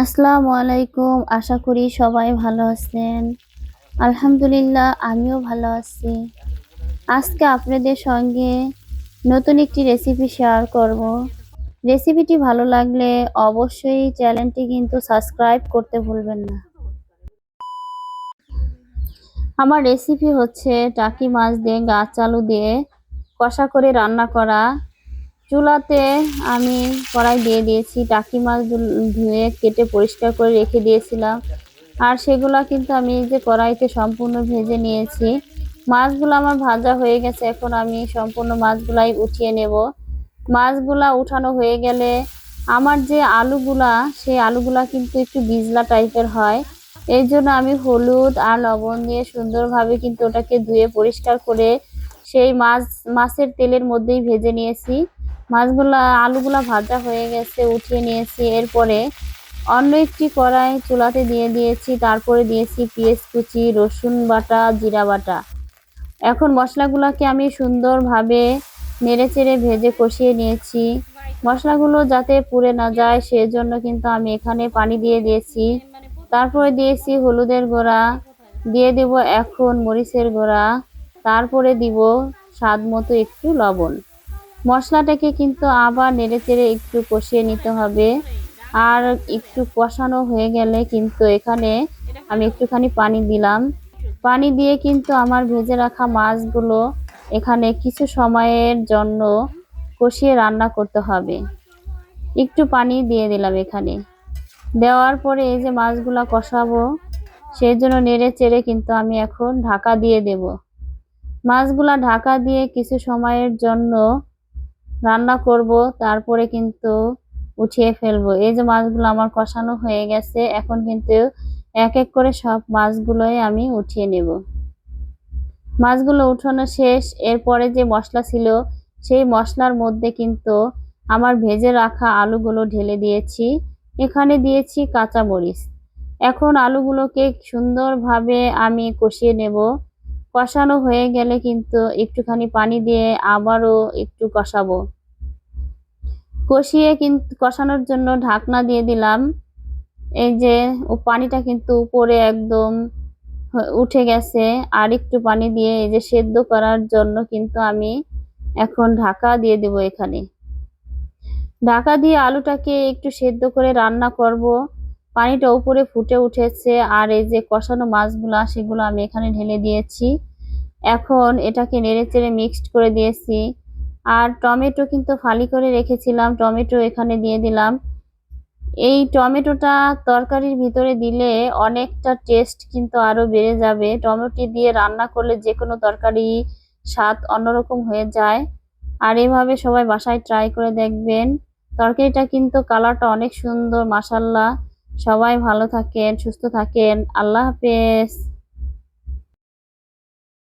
আসসালামু আলাইকুম। আশা করি সবাই ভালো আছেন। আলহামদুলিল্লাহ, আমিও ভালো আছি। আজকে আপনাদের সঙ্গে নতুন একটি রেসিপি শেয়ার করব। রেসিপিটি ভালো লাগলে অবশ্যই চ্যানেলটি কিন্তু সাবস্ক্রাইব করতে ভুলবেন না। আমার রেসিপি হচ্ছে টাকি মাছ দিয়ে, গাছ আলু দিয়ে কষা করে রান্না করা চুলাতে আমি কড়াই দিয়ে দিয়েছি, টাকি মাছ ধুয়ে কেটে পরিষ্কার করে রেখে দিয়েছিলাম। আর সেগুলা কিন্তু আমি যে কড়াইতে সম্পূর্ণ ভেজে নিয়েছি। মাছগুলো আমার ভাজা হয়ে গেছে, এখন আমি সম্পূর্ণ মাছগুলাই উঠিয়ে নেব। মাছগুলা উঠানো হয়ে গেলে আমার যে আলুগুলা, সেই আলুগুলা কিন্তু একটু বিজলা টাইপের হয়। এই জন্য আমি হলুদ আর লবণ দিয়ে সুন্দরভাবে কিন্তু ওটাকে ধুয়ে পরিষ্কার করে সেই মাছ, মাছের তেলের মধ্যেই ভেজে নিয়েছি। মাছগুলা, আলুগুলা ভাজা হয়ে গেছে, উঠিয়ে নিয়েছি। এরপরে অন্য একটি কড়াই চুলাতে দিয়ে দিয়েছি। তারপরে দিয়েছি পেঁয়াজ কুচি, রসুন বাটা, জিরা বাটা। এখন মশলাগুলোকে আমি সুন্দরভাবে নেড়ে চেড়ে ভেজে কষিয়ে নিয়েছি। মশলাগুলো যাতে পুড়ে না যায়, সেজন্য কিন্তু আমি এখানে পানি দিয়ে দিয়েছি। তারপরে দিয়েছি হলুদের গোড়া। দিয়ে দেব এখন মরিচের গোড়া। তারপরে দিব স্বাদ মতো একটু লবণ। মশলাটাকে কিন্তু আবার নেড়ে চেড়ে একটু কষিয়ে নিতে হবে। আর একটু কষানো হয়ে গেলে কিন্তু এখানে আমি একটুখানি পানি দিলাম। পানি দিয়ে কিন্তু আমার ভেজে রাখা মাছগুলো এখানে কিছু সময়ের জন্য কষিয়ে রান্না করতে হবে। একটু পানি দিয়ে দিলাম এখানে। দেওয়ার পরে এই যে মাছগুলো কষাবো, সেই জন্য নেড়ে চেড়ে কিন্তু আমি এখন ঢাকা দিয়ে দেব। মাছগুলা ঢাকা দিয়ে কিছু সময়ের জন্য রান্না করব, তারপরে কিন্তু উঠিয়ে ফেলব। এই যে মাছগুলো আমার কষানো হয়ে গেছে, এখন কিন্তু এক এক করে সব মাছগুলোই আমি উঠিয়ে নেব। মাছগুলো উঠানো শেষ, এরপরে যে মশলা ছিল, সেই মশলার মধ্যে কিন্তু আমার ভেজে রাখা আলুগুলো ঢেলে দিয়েছি। এখানে দিয়েছি কাঁচামরিচ। এখন আলুগুলোকে সুন্দরভাবে আমি কষিয়ে নেব। কষানো হয়ে গেলে কিন্তু একটুখানি পানি দিয়ে আবারও একটু কষাবো। কষিয়ে কিন্তু কষানোর জন্য ঢাকনা দিয়ে দিলাম। এই যে, ও পানিটা কিন্তু উপরে একদম উঠে গেছে। আর একটু পানি দিয়ে এই যে সেদ্ধ করার জন্য কিন্তু আমি এখন ঢাকা দিয়ে দেব এখানে। ঢাকা দিয়ে আলুটাকে একটু সেদ্ধ করে রান্না করব। পানিটা উপরে ফুটে উঠেছে। আর এই যে কষানো মাছগুলা, সেগুলো আমি এখানে ঢেলে দিয়েছি। এখন এটাকে নেড়ে চেড়ে মিক্সড করে দিয়েছি। আর টমেটো কিন্তু ফালি করে রেখেছিলাম, টমেটো এখানে দিয়ে দিলাম। এই টমেটোটা তরকারির ভিতরে দিলে অনেকটা টেস্ট কিন্তু আরও বেড়ে যাবে। টমেটো দিয়ে রান্না করলে যে কোনো তরকারি স্বাদ অন্যরকম হয়ে যায়। আর এভাবে সবাই বাসায় ট্রাই করে দেখবেন। তরকারিটা কিন্তু কালারটা অনেক সুন্দর মাসাল্লাহ সবাই ভালো থাকেন, সুস্থ থাকেন। আল্লাহ হাফেজ।